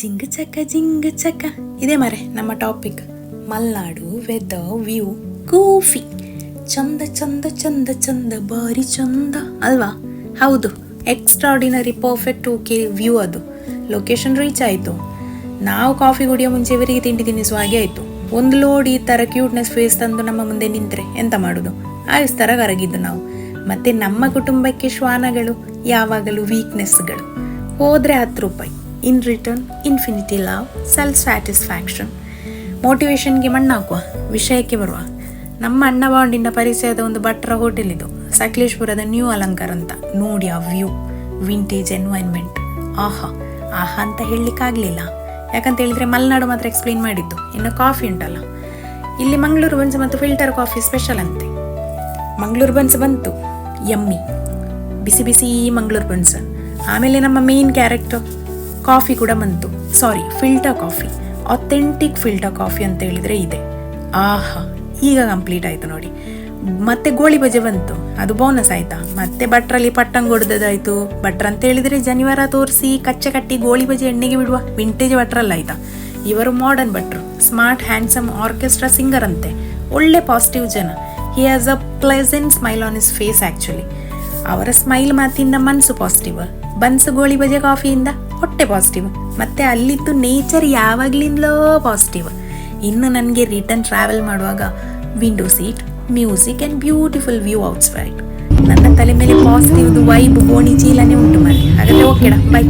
ಜಿಂಗ ಚಕ ಜಿಂಗ ಚಕ. ಇದೆ ಮರೆ ನಮ್ಮ topic Malnad with the view coffee ಚಂದ ಚಂದ ಚಂದ ಚಂದ ಬಾರಿ ಚಂದ ಅಲ್ವಾ? ಹೌದು ಎಕ್ಸ್ಟ್ರಾಡಿನರಿ ಪರ್ಫೆಕ್ಟ್ ಓಕೆ ವ್ಯೂ ಅದು. ಲೊಕೇಶನ್ ರೀಚ್ ಆಯಿತು. ನಾವು ಕಾಫಿ ಕುಡಿಯೋ ಮುಂಚೆ ಇವರಿಗೆ ತಿಂಡಿ ತಿನ್ನಿಸುವ ಹಾಗೆ ಆಯಿತು. ಒಂದು ಲೋಡ್ ಈ ಥರ ಕ್ಯೂಟ್ನೆಸ್ ಫೇಸ್ ತಂದು ನಮ್ಮ ಮುಂದೆ ನಿಂತರೆ ಎಂತ ಮಾಡೋದು? ಆಯುಸ್ ಥರ ಕರಗಿದ್ದು ನಾವು. ಮತ್ತೆ ನಮ್ಮ ಕುಟುಂಬಕ್ಕೆ ಶ್ವಾನಗಳು, ಯಾವಾಗಲೂ ವೀಕ್ನೆಸ್ಗಳು ಹೋದರೆ ಹತ್ತು ರೂಪಾಯಿ. In return infinity love self satisfaction ಮೋಟಿವೇಶನ್ಗೆ ಮಣ್ಣು ಹಾಕುವ ವಿಷಯಕ್ಕೆ ಬರುವ. ನಮ್ಮ ಅಣ್ಣ ಬಾಂಡಿನ ಪರಿಚಯದ ಒಂದು ಭಟ್ರ ಹೋಟೆಲ್ ಇದು, ಸಕಲೇಶ್ಪುರದ ನ್ಯೂ ಅಲಂಕಾರ ಅಂತ. ನೋಡಿ ಆ ವ್ಯೂ ವಿಂಟೇಜ್ ಎನ್ವೈರ್ನ್ಮೆಂಟ್ ಆಹಾ ಆಹಾ ಅಂತ ಹೇಳಲಿಕ್ಕಾಗಲಿಲ್ಲ ಯಾಕಂತ ಹೇಳಿದ್ರೆ ಮಲೆನಾಡು ಮಾತ್ರ ಎಕ್ಸ್ಪ್ಲೇನ್ ಮಾಡಿದ್ದು. ಇನ್ನು ಕಾಫಿ ಉಂಟಲ್ಲ. ಇಲ್ಲಿ ಮಂಗಳೂರು ಬನ್ಸ್ ಮತ್ತು ಫಿಲ್ಟರ್ ಕಾಫಿ ಸ್ಪೆಷಲ್ ಅಂತೆ. ಮಂಗಳೂರು ಬನ್ಸ್ ಬಂತು ಯಮ್ಮಿ ಬಿಸಿ ಬಿಸಿ ಮಂಗಳೂರು ಬನ್ಸ್. ಆಮೇಲೆ ನಮ್ಮ ಮೇನ್ ಕ್ಯಾರೆಕ್ಟರ್ ಕಾಫಿ ಕೂಡ ಬಂತು. Sorry filter coffee authentic filter coffee ಅಂತ ಹೇಳಿದರೆ ಇದೆ. ಆಹಾ, ಈಗ ಕಂಪ್ಲೀಟ್ ಆಯಿತು ನೋಡಿ. ಮತ್ತೆ ಗೋಳಿ ಬಜೆ ಬಂತು. ಅದು ಬೋನಸ್ ಆಯ್ತಾ? ಮತ್ತೆ ಭಟ್ರಲ್ಲಿ ಪಟ್ಟಂಗ್ ಹೊಡೆದದಾಯ್ತು ಭಟ್ರ ಅಂತ ಹೇಳಿದ್ರೆ ಜನಿವಾರ ತೋರಿಸಿ ಕಚ್ಚೆ ಕಟ್ಟಿ ಗೋಳಿ ಬಜೆ ಎಣ್ಣೆಗೆ ಬಿಡುವ ವಿಂಟೇಜ್ ಭಟ್ರಲ್ಲ ಆಯ್ತಾ? ಇವರು ಮಾಡರ್ನ್ ಭಟ್ರು. ಸ್ಮಾರ್ಟ್ ಹ್ಯಾಂಡ್ಸಮ್ ಆರ್ಕೆಸ್ಟ್ರಾ ಸಿಂಗರ್ ಅಂತೆ. ಒಳ್ಳೆ ಪಾಸಿಟಿವ್ ಜನ. He has a pleasant smile on his face actually ಅವರ ಸ್ಮೈಲ್ ಮಾತಿಂದ ಮನಸ್ಸು ಪಾಸಿಟಿವ್ ಬನ್ಸು ಗೋಳಿ ಬಜೆ ಕಾಫಿಯಿಂದ ಹೊಟ್ಟೆ ಪಾಸಿಟಿವ್ ಮತ್ತೆ ಅಲ್ಲಿದ್ದು ನೇಚರ್ ಯಾವಾಗ್ಲಿಂದಲೋ ಪಾಸಿಟಿವ್ ಇನ್ನು ನನಗೆ ರಿಟರ್ನ್ ಟ್ರಾವೆಲ್ ಮಾಡುವಾಗ window seat music and beautiful view outside ನನ್ನ ತಲೆ ಮೇಲೆ ಪಾಸಿಟಿವ್ದು ವೈಬ್ ಗೋಣಿ ಚೀಲನೇ ಉಂಟು ಮಾಡಿ ಹಾಗಾದ್ರೆ ಓಕೆಡಾ ಬೈ